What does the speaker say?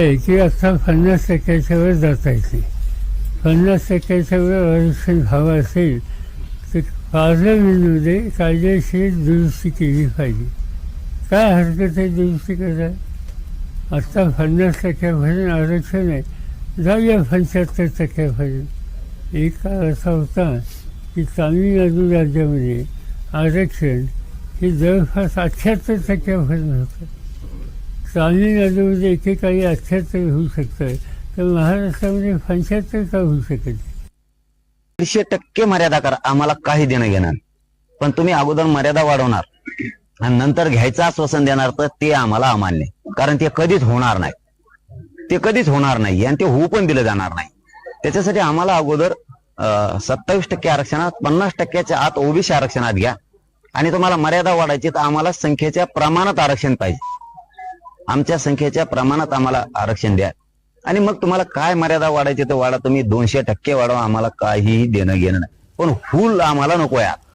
आहे की आता पन्नास टक्क्याच्या वर जाता येते पन्नास टक्क्याच्या वर आरक्षण हवं असेल तर पार्लमेंटमध्ये कायदेशीर दुरुस्ती केली पाहिजे. काय हरकत आहे दुरुस्ती करायला आत्ता पन्नास टक्क्यापर्यंत आरक्षण आहे. जाऊया पंच्याहत्तर टक्क्यापर्यंत एक काळ असा होता की तामिळनाडू राज्यामध्ये आरक्षण हे जवळपास अठ्ठ्याहत्तर टक्क्यापर्यंत होतं. तामिळनाडूमध्ये एकेकाळी अठ्ठ्याहत्तर होऊ शकतं. तर महाराष्ट्रामध्ये पंच्याहत्तर का होऊ शकत दीडशे टक्के मर्यादा करा. आम्हाला काही देणं घेणार पण तुम्ही अगोदर मर्यादा वाढवणार. आणि नंतर घ्यायचं आश्वासन देणार तर ते आम्हाला अमान्य. कारण ते कधीच होणार नाही. ते कधीच होणार नाही. आणि ते होऊ पण दिलं जाणार नाही. त्याच्यासाठी आम्हाला अगोदर सत्तावीस टक्के आरक्षणात पन्नास टक्क्याच्या आत ओबीसी आरक्षणात घ्या. आणि तुम्हाला मर्यादा वाढायची तर आम्हाला संख्येच्या प्रमाणात आरक्षण पाहिजे. आमच्या संख्येच्या प्रमाणात आम्हाला आरक्षण द्या. आणि मग तुम्हाला काय मर्यादा वाढायची तर वाढा. तुम्ही दोनशे टक्के वाढवा. आम्हाला काहीही देणं घेणं नाही. पण हुल आम्हाला नकोया